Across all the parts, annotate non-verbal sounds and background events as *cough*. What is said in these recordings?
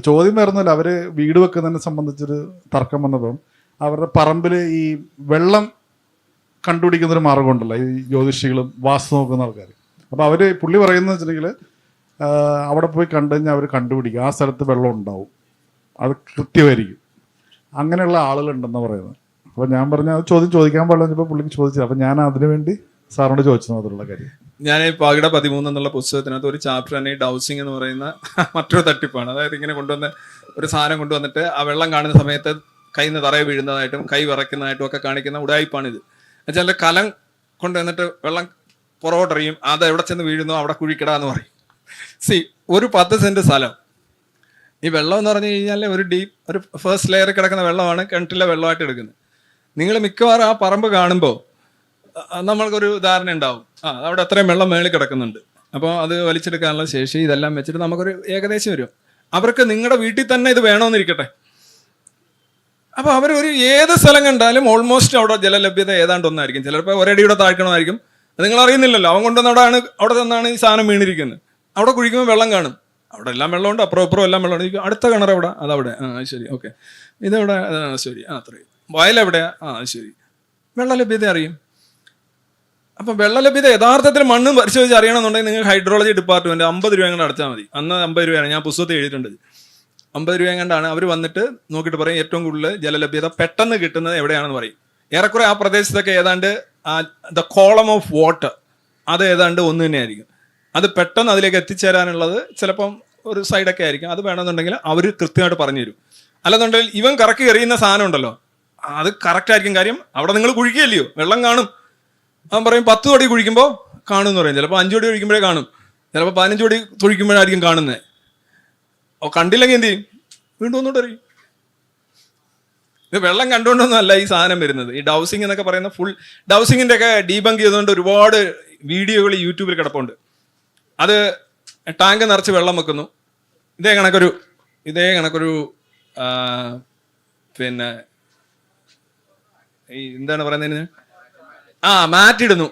ചോദ്യം വരുന്നില്ല അവർ വീട് വെക്കുന്നതിനെ സംബന്ധിച്ചൊരു തർക്കം വന്നപ്പം അവരുടെ പറമ്പിൽ ഈ വെള്ളം കണ്ടുപിടിക്കുന്ന ഒരു മാർഗം ഉണ്ടല്ലോ ഈ ജ്യോതിഷികളും വാസ്തു നോക്കുന്ന ആൾക്കാർ അപ്പോൾ അവർ പുള്ളി പറയുന്നത് വെച്ചിട്ടുണ്ടെങ്കിൽ അവിടെ പോയി കണ്ടു കഴിഞ്ഞാൽ അവർ കണ്ടുപിടിക്കും. ആ സ്ഥലത്ത് വെള്ളം ഉണ്ടാവും. അത് കൃത്യമായിരിക്കും. അങ്ങനെയുള്ള ആളുകളുണ്ടെന്ന് പറയുന്നത്. അപ്പോൾ ഞാൻ പറഞ്ഞ ചോദ്യം ചോദിക്കാൻ പാടില്ല പുള്ളിക്ക് ചോദിച്ചത് അപ്പോൾ ഞാൻ അതിനു വേണ്ടി സാറിനോട് ചോദിച്ചു മാത്രമുള്ള കാര്യം. ഞാൻ ഈ പാകിട പതിമൂന്ന് എന്നുള്ള പുസ്തകത്തിനകത്ത് ഒരു ചാപ്റ്റർ തന്നെ ഡൗസിങ് എന്ന് പറയുന്ന *laughs* മറ്റൊരു തട്ടിപ്പാണ്. അതായത് ഇങ്ങനെ കൊണ്ടുവന്ന ഒരു സാധനം കൊണ്ടുവന്നിട്ട് ആ വെള്ളം കാണുന്ന സമയത്ത് കൈന്ന് നിന്ന് തറയെ വീഴുന്നതായിട്ടും കൈ വിറയ്ക്കുന്നതായിട്ടും ഒക്കെ കാണിക്കുന്ന ഉടായ്പാണിത് എന്നുവെച്ചാൽ കലം കൊണ്ടുവന്നിട്ട് വെള്ളം പുറകോട്ടറിയും അത് എവിടെ ചെന്ന് വീഴുന്നു അവിടെ കുഴിക്കിട എന്ന് പറയും. സി ഒരു പത്ത് സെന്റ് സ്ഥലം. ഈ വെള്ളം എന്ന് പറഞ്ഞു കഴിഞ്ഞാൽ ഒരു ഡീപ്പ് ഒരു ഫേസ്റ്റ് ലെയറിൽ കിടക്കുന്ന വെള്ളമാണ് കിണറ്റിലെ വെള്ളമായിട്ട് എടുക്കുന്നത്. നിങ്ങൾ മിക്കവാറും ആ പറമ്പ് കാണുമ്പോൾ നമ്മൾക്കൊരു ധാരണ ഉണ്ടാവും. ആ അവിടെ അത്രയും വെള്ളം മേളിൽ കിടക്കുന്നുണ്ട്. അപ്പോൾ അത് വലിച്ചെടുക്കാനുള്ള ശേഷി ഇതെല്ലാം വെച്ചിട്ട് നമുക്കൊരു ഏകദേശം വരും. അവർക്ക് നിങ്ങളുടെ വീട്ടിൽ തന്നെ ഇത് വേണമെന്നിരിക്കട്ടെ അപ്പോൾ അവർ ഒരു ഏത് സ്ഥലം കണ്ടാലും ഓൾമോസ്റ്റ് അവിടെ ജലലഭ്യത ഏതാണ്ട് ഒന്നായിരിക്കും. ചിലപ്പോൾ ഒരടിയുടെ താഴ്ക്കണമായിരിക്കും. നിങ്ങൾ അറിയുന്നില്ലല്ലോ. അവൻ കൊണ്ടുവന്ന അവിടെ നിന്നാണ് ഈ സാധനം വീണിരിക്കുന്നത്. അവിടെ കുഴിക്കുമ്പോൾ വെള്ളം കാണും. അവിടെ എല്ലാം വെള്ളമുണ്ട് അപ്പുറം ഇപ്പുറം എല്ലാം വെള്ളമുണ്ട്. അടുത്ത കിണർ എവിടെ? അതവിടെ. ആ ശരി. ഓക്കെ. ഇതെവിടെ? ശരി. ആ അത്രയും. വയലെവിടെയാ? ആ ശരി ശരി. വെള്ളലഭ്യത അറിയും. അപ്പൊ വെള്ളലഭ്യത യഥാർത്ഥത്തിൽ മണ്ണ് പരിശോധിച്ച് അറിയണമെന്നുണ്ടെങ്കിൽ നിങ്ങൾ ഹൈഡ്രോളജി ഡിപ്പാർട്ട്മെന്റ് അമ്പത് രൂപ കണ്ട് അടച്ചാൽ മതി. അന്ന് അമ്പത് രൂപയാണ്. ഞാൻ പുസ്തകത്തിൽ എഴുതിയിട്ടുണ്ട്. അമ്പത് രൂപ കണ്ടാണ് അവർ വന്നിട്ട് നോക്കിയിട്ട് പറയും ഏറ്റവും കൂടുതൽ ജലലഭ്യത പെട്ടെന്ന് കിട്ടുന്നത് എവിടെയാണെന്ന് പറയും. ഏറെക്കുറെ ആ പ്രദേശത്തൊക്കെ ഏതാണ്ട് ദ കോളം ഓഫ് വാട്ടർ അത് ഏതാണ്ട് ഒന്ന് തന്നെയായിരിക്കും. അത് പെട്ടെന്ന് അതിലേക്ക് എത്തിച്ചേരാനുള്ളത് ചിലപ്പം ഒരു സൈഡൊക്കെ ആയിരിക്കും. അത് വേണമെന്നുണ്ടെങ്കിൽ അവർ കൃത്യമായിട്ട് പറഞ്ഞു തരും. അല്ലെന്നുണ്ടെങ്കിൽ ഇവൻ കറക്റ്റ് എറിയുന്ന സാധനം ഉണ്ടല്ലോ. അത് കറക്റ്റ് ആയിരിക്കും കാര്യം അവിടെ നിങ്ങൾ കുഴിക്കുകയല്ലയോ? വെള്ളം കാണും. അവൻ പറയും പത്ത് തൊടി കുഴിക്കുമ്പോൾ കാണും എന്ന് പറയും. ചിലപ്പോൾ അഞ്ച് തൊടി കുഴിക്കുമ്പോഴേ കാണും. ചിലപ്പോൾ പതിനഞ്ച് തൊടി കുഴിക്കുമ്പോഴായിരിക്കും കാണുന്നത് ഓ കണ്ടില്ലെങ്കിൽ എന്ത് ചെയ്യും? വീണ്ടും ഒന്നുകൂടെ അറിയും ഇത് വെള്ളം കണ്ടുകൊണ്ടൊന്നുമല്ല ഈ സാധനം വരുന്നത്. ഈ ഡൗസിങ് എന്നൊക്കെ പറയുന്ന ഫുൾ ഡൗസിങ്ങിന്റെ ഒക്കെ ഡീബങ്ക് ചെയ്തുകൊണ്ട് ഒരുപാട് വീഡിയോകൾ യൂട്യൂബിൽ കിടപ്പുണ്ട്. അത് ടാങ്ക് നിറച്ച് വെള്ളം വെക്കുന്നു. ഇതേ കണക്കൊരു ഇതേ കണക്കൊരു പിന്നെ ഈ എന്താണ് പറയുന്നതിന്? ആ മാറ്റ് ഇടുന്നു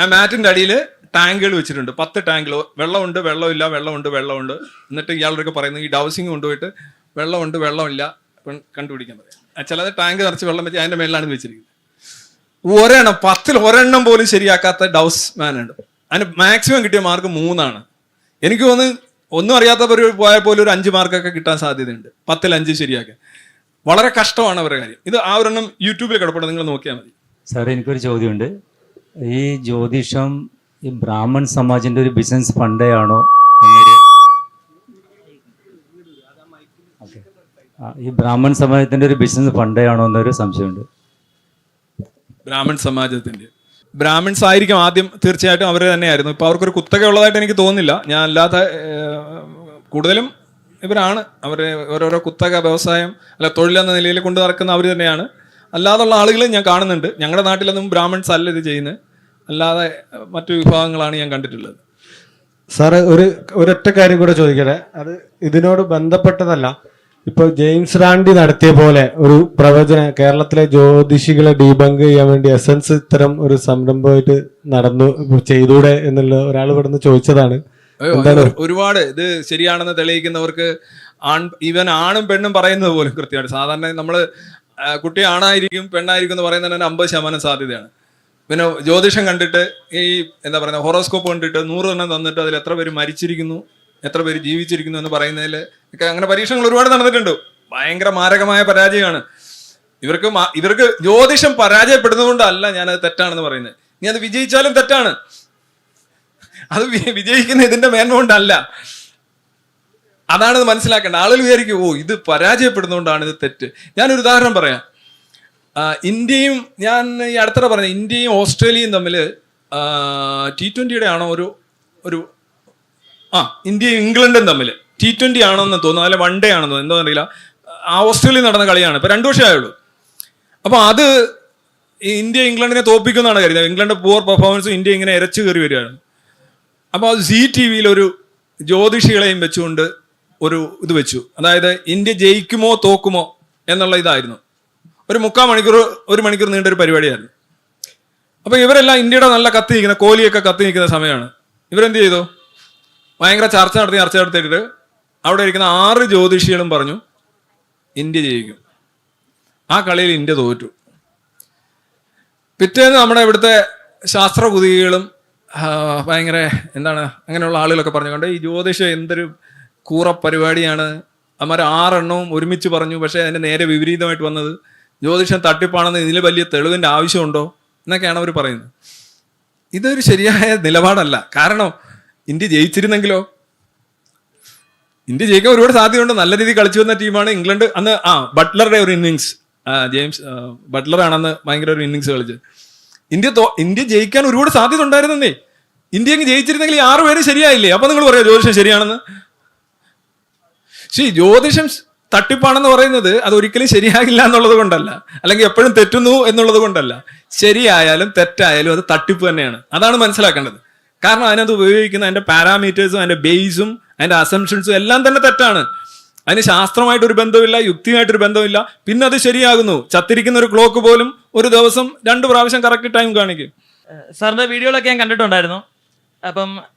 ആ മാറ്റിന്റെ അടിയിൽ ടാങ്കുകൾ വെച്ചിട്ടുണ്ട്. പത്ത് ടാങ്കുകൾ. വെള്ളമുണ്ട് വെള്ളമില്ല വെള്ളമുണ്ട് വെള്ളമുണ്ട്. എന്നിട്ട് ഇയാളൊക്കെ പറയുന്നു ഈ ഡൗസിങ് കൊണ്ടുപോയിട്ട് വെള്ളമുണ്ട് വെള്ളമില്ല. കണ്ടുപിടിക്കാൻ പറയാം ചിലത് ടാങ്ക് നിറച്ച് വെള്ളം വെച്ച് അതിന്റെ മേലാണ് വെച്ചിരിക്കുന്നത്. ഒരെണ്ണം പത്തിൽ ഒരെണ്ണം പോലും ശരിയാക്കാത്ത ഡൗസ് മാൻ ഉണ്ട്. അതിന് മാക്സിമം കിട്ടിയ മാർക്ക് മൂന്നാണ്. എനിക്ക് തോന്നുന്നു ഒന്നും അറിയാത്തവർ പോയാൽ പോലും ഒരു അഞ്ച് മാർക്കൊക്കെ കിട്ടാൻ സാധ്യതയുണ്ട്. പത്തിൽ അഞ്ച് ശരിയാക്കാൻ. വളരെ കഷ്ടമാണ് അവരുടെ കാര്യം. ഇത് ആ ഒരെണ്ണം യൂട്യൂബിൽ കിടപ്പുണ്ട്. നിങ്ങൾ നോക്കിയാൽ മതി. സാർ എനിക്കൊരു ചോദ്യമുണ്ട്. ഈ ജ്യോതിഷം ഈ ബ്രാഹ്മൺ സമാജിന്റെ ഒരു ബിസിനസ് ഫണ്ടേ ആണോ എന്നൊരു ഈ ബ്രാഹ്മൺ സമാജത്തിന്റെ ഒരു ബിസിനസ് ഫണ്ടേ ആണോ എന്നൊരു സംശയമുണ്ട്. ബ്രാഹ്മൺ സമാജത്തിന്റെ. ബ്രാഹ്മിൺസ് ആയിരിക്കും ആദ്യം തീർച്ചയായിട്ടും അവർ തന്നെയായിരുന്നു. ഇപ്പൊ അവർക്കൊരു കുത്തക ഉള്ളതായിട്ട് എനിക്ക് തോന്നുന്നില്ല. ഞാൻ അല്ലാത്ത കൂടുതലും ഇവരാണ്. അവരെ ഓരോരോ കുത്തക വ്യവസായം അല്ല തൊഴിലെന്ന നിലയിൽ കൊണ്ടു നടക്കുന്ന അവർ തന്നെയാണ്. അല്ലാതുള്ള ആളുകളെ ഞാൻ കാണുന്നുണ്ട്. ഞങ്ങളുടെ നാട്ടിലൊന്നും ബ്രാഹ്മിൺസ് അല്ല ഇത് ചെയ്യുന്നത് അല്ലാതെ മറ്റു വിഭാഗങ്ങളാണ് ഞാൻ കണ്ടിട്ടുള്ളത്. സാറ് ഒരു ഒരൊറ്റ കാര്യം കൂടെ ചോദിക്കട്ടെ? അത് ഇതിനോട് ബന്ധപ്പെട്ടതല്ല. ഇപ്പൊ ജെയിംസ് റാണ്ടി നടത്തിയ പോലെ ഒരു പ്രവചന കേരളത്തിലെ ജ്യോതിഷികളെ ഡീബങ്ക് ചെയ്യാൻ വേണ്ടി എസൻസ് ഇത്തരം ഒരു സംരംഭമായിട്ട് നടന്നു ചെയ്തൂടെ എന്നുള്ള ഒരാൾ ഇവിടെ നിന്ന് ചോദിച്ചതാണ് ഒരുപാട് ഇത് ശരിയാണെന്ന് തെളിയിക്കുന്നവർക്ക് ആൺ ഈവൻ ആണും പെണ്ണും പറയുന്നത് പോലും കൃത്യമായിട്ട്. സാധാരണ നമ്മൾ കുട്ടി ആണായിരിക്കും പെണ്ണായിരിക്കും എന്ന് പറയുന്നതിന് അമ്പത് ശതമാനം സാധ്യതയാണ്. പിന്നെ ജ്യോതിഷം കണ്ടിട്ട് ഈ എന്താ പറയുക ഹോറോസ്കോപ്പ് കണ്ടിട്ട് നൂറ് എണ്ണം തന്നിട്ട് അതിൽ എത്ര പേര് മരിച്ചിരിക്കുന്നു എത്ര പേര് ജീവിച്ചിരിക്കുന്നു എന്ന് പറയുന്നതിൽ ഒക്കെ അങ്ങനെ പരീക്ഷണങ്ങൾ ഒരുപാട് നടന്നിട്ടുണ്ട്. ഭയങ്കര മാരകമായ പരാജയമാണ്. ഇവർക്ക് ഇവർക്ക് ജ്യോതിഷം പരാജയപ്പെടുന്നതുകൊണ്ടല്ല ഞാനത് തെറ്റാണെന്ന് പറയുന്നത്. നീ അത് വിജയിച്ചാലും തെറ്റാണ്. അത് വിജയിക്കുന്ന ഇതിന്റെ മേന്മ കൊണ്ടല്ല. അതാണ് മനസ്സിലാക്കേണ്ട ആളുകൾ വിചാരിക്കും ഓ ഇത് പരാജയപ്പെടുന്നതുകൊണ്ടാണ് ഇത് തെറ്റ്. ഞാനൊരു ഉദാഹരണം പറയാം. ഇന്ത്യയും ഞാൻ ഈ അടുത്തിടെ പറഞ്ഞ ഇന്ത്യയും ഓസ്ട്രേലിയയും തമ്മിൽ ടി ട്വന്റിയുടെ ആണോ ഒരു ഒരു ആ ഇന്ത്യയും ഇംഗ്ലണ്ടും തമ്മിൽ ടി ട്വന്റി ആണോ എന്ന് തോന്നുന്നു അല്ല വൺ ഡേ ആണെന്ന് എന്തോ അറിയില്ല ആ ഓസ്ട്രേലിയ നടന്ന കളിയാണ്. ഇപ്പം രണ്ടു വർഷമേ ആയുള്ളൂ. അപ്പോൾ അത് ഇന്ത്യ ഇംഗ്ലണ്ടിനെ തോപ്പിക്കുന്നതാണ് കാര്യം ഇംഗ്ലണ്ട് പൂർ പെർഫോമൻസും ഇന്ത്യ ഇങ്ങനെ ഇരച്ചു കയറി വരികയാണ്. അപ്പോൾ അത് സി ടി വിയിൽ ഒരു ജ്യോതിഷികളെയും വെച്ചുകൊണ്ട് ഒരു ഇത് വെച്ചു. അതായത് ഇന്ത്യ ജയിക്കുമോ തോക്കുമോ എന്നുള്ള ഇതായിരുന്നു. ഒരു മുക്കാൽ മണിക്കൂർ ഒരു മണിക്കൂർ നീണ്ട ഒരു പരിപാടിയായിരുന്നു. അപ്പോൾ ഇവരെല്ലാം ഇന്ത്യയുടെ നല്ല കത്തി നിൽക്കുന്ന കോഹ്ലിയൊക്കെ കത്തി നിൽക്കുന്ന സമയമാണ്. ഇവരെന്ത് ചെയ്തു? ഭയങ്കര ചർച്ച നടത്തി ചർച്ച നടത്തിയിട്ട് അവിടെ ഇരിക്കുന്ന ആറ് ജ്യോതിഷികളും പറഞ്ഞു ഇന്ത്യ ജയിക്കും. ആ കളിയിൽ ഇന്ത്യ തോറ്റു. പിറ്റേന്ന് നമ്മുടെ ഇവിടുത്തെ ശാസ്ത്രപുതികളും ഭയങ്കര എന്താണ് അങ്ങനെയുള്ള ആളുകളൊക്കെ പറഞ്ഞുകൊണ്ട് ഈ ജ്യോതിഷം എന്തൊരു കൂറ പരിപാടിയാണ് അമ്മമാർ ആറെണ്ണവും ഒരുമിച്ച് പറഞ്ഞു പക്ഷേ അതിന്റെ നേരെ വിപരീതമായിട്ട് വന്നത് ജ്യോതിഷം തട്ടിപ്പാണെന്ന് ഇതിൽ വലിയ തെളിവിന്റെ ആവശ്യമുണ്ടോ എന്നൊക്കെയാണ് അവർ പറയുന്നത്. ഇതൊരു ശരിയായ നിലപാടല്ല. കാരണം ഇന്ത്യ ജയിച്ചിരുന്നെങ്കിലോ? ഇന്ത്യ ജയിക്കാൻ ഒരുപാട് സാധ്യതയുണ്ട്. നല്ല രീതിയിൽ കളിച്ചു വന്ന ടീമാണ് ഇംഗ്ലണ്ട്. അന്ന് ആ ബട്ട്ലറുടെ ഒരു ഇന്നിങ്സ് ജെയിംസ് ബട്ട്ലറാണെന്ന് ഭയങ്കര ഒരു ഇന്നിങ്സ് കളിച്ചത്. ഇന്ത്യ ഇന്ത്യ ജയിക്കാൻ ഒരുപാട് സാധ്യത ഉണ്ടായിരുന്നേ ഇന്ത്യ അങ്ങ് ജയിച്ചിരുന്നെങ്കിൽ ആറ് പേര് ശരിയായില്ലേ? അപ്പൊ നിങ്ങൾ പറയാം ജ്യോതിഷം ശരിയാണെന്ന്. ശരി ജ്യോതിഷം തട്ടിപ്പാണെന്ന് പറയുന്നത് അത് ഒരിക്കലും ശരിയാകില്ല എന്നുള്ളത് കൊണ്ടല്ല. അല്ലെങ്കിൽ എപ്പോഴും തെറ്റുന്നു എന്നുള്ളത് കൊണ്ടല്ല. ശരിയായാലും തെറ്റായാലും അത് തട്ടിപ്പ് തന്നെയാണ്. അതാണ് മനസ്സിലാക്കേണ്ടത്. കാരണം അതിനകത്ത് ഉപയോഗിക്കുന്ന അതിന്റെ പാരാമീറ്റേഴ്സും അതിന്റെ ബേസും അതിന്റെ അസംഷൻസും എല്ലാം തന്നെ തെറ്റാണ്. അതിന് ശാസ്ത്രമായിട്ടൊരു ബന്ധമില്ല യുക്തിയായിട്ടൊരു ബന്ധമില്ല പിന്നെ അത് ശരിയാകുന്നു. ചത്തിരിക്കുന്ന ഒരു ക്ലോക്ക് പോലും ഒരു ദിവസം രണ്ട് പ്രാവശ്യം കറക്റ്റ് ടൈം കാണിക്കും. സാറിന്റെ വീഡിയോകളൊക്കെ ഞാൻ കണ്ടിട്ടുണ്ടായിരുന്നു. അപ്പം